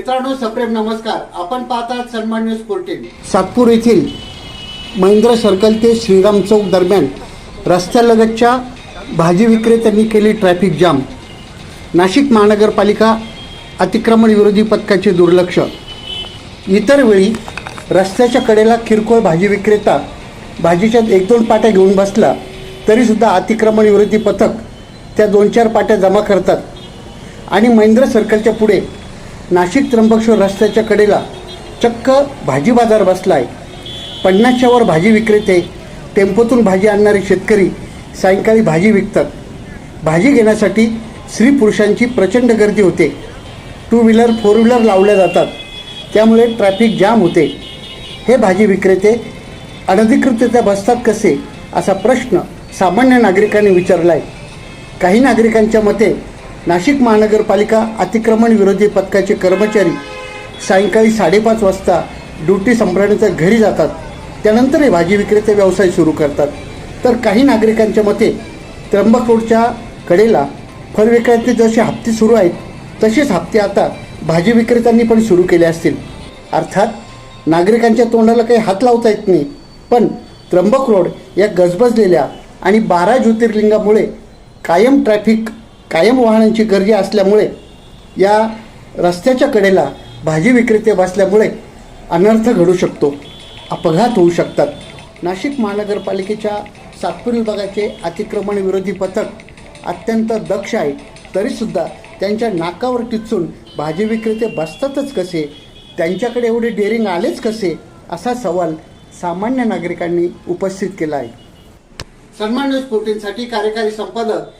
मित्रांनो सप्रेम नमस्कार. आपण पाहतात सन्मान न्यूज फोर्टीन सातपूर येथील महेंद्र सर्कल ते श्रीराम चौक दरम्यान रस्त्यालगतच्या भाजी विक्रेत्यांनी केली ट्रॅफिक जाम. नाशिक महानगरपालिका अतिक्रमण विरोधी पथकाचे दुर्लक्ष. इतर वेळी रस्त्याच्या कडेला किरकोळ भाजी विक्रेता भाजीच्या एक दोन पाट्या घेऊन बसला तरीसुद्धा अतिक्रमण विरोधी पथक त्या दोन चार पाट्या जमा करतात. आणि महेंद्र सर्कलच्या पुढे नाशिक त्र्यंबकेश्वर रस्त्याच्या कडेला चक्क भाजी बाजार बसला आहे पन्नासच्यावर भाजी विक्रेते टेम्पोतून भाजी आणणारे शेतकरी सायंकाळी भाजी विकतात. भाजी घेण्यासाठी स्त्री पुरुषांची प्रचंड गर्दी होते. टू व्हीलर फोर व्हीलर लावल्या जातात. त्यामुळे ट्रॅफिक जाम होते. हे भाजी विक्रेते अनधिकृतरित्या बसतात कसे? असा प्रश्न सामान्य नागरिकांनी विचारला आहे काही नागरिकांच्या मते नाशिक महानगरपालिका अतिक्रमण विरोधी पथकाचे कर्मचारी सायंकाळी साडेपाच वाजता ड्युटी संपल्यानंतर घरी जातात. त्यानंतर हे भाजी विक्रेते व्यवसाय सुरू करतात. तर काही नागरिकांच्या मते त्र्यंबक रोडच्या कडेला फळ विक्रेते जसे हप्ते सुरू आहेत तसेच हप्ते आता भाजी विक्रेत्यांनी पण सुरू केले असतील. अर्थात नागरिकांच्या तोंडाला काही हात लावता येत नाही. पण त्र्यंबक रोड या गजबजलेल्या आणि बारा ज्योतिर्लिंगामुळे कायम ट्रॅफिक कायम वाहनांची गर्दी असल्यामुळे या रस्त्याच्या कडेला भाजी विक्रेते बसल्यामुळे अनर्थ घडू शकतो अपघात होऊ शकतात. नाशिक महानगरपालिकेच्या सातपूर विभागाचे अतिक्रमण विरोधी पथक अत्यंत दक्ष आहे. तरीसुद्धा त्यांच्या नाकावर टिचून भाजी विक्रेते बसतातच कसे? त्यांच्याकडे एवढे डेअरिंग आलेच कसे? असा सवाल सामान्य नागरिकांनी उपस्थित केला आहे. सन्मान न्यूज फोर्टीनसाठी कार्यकारी संपादक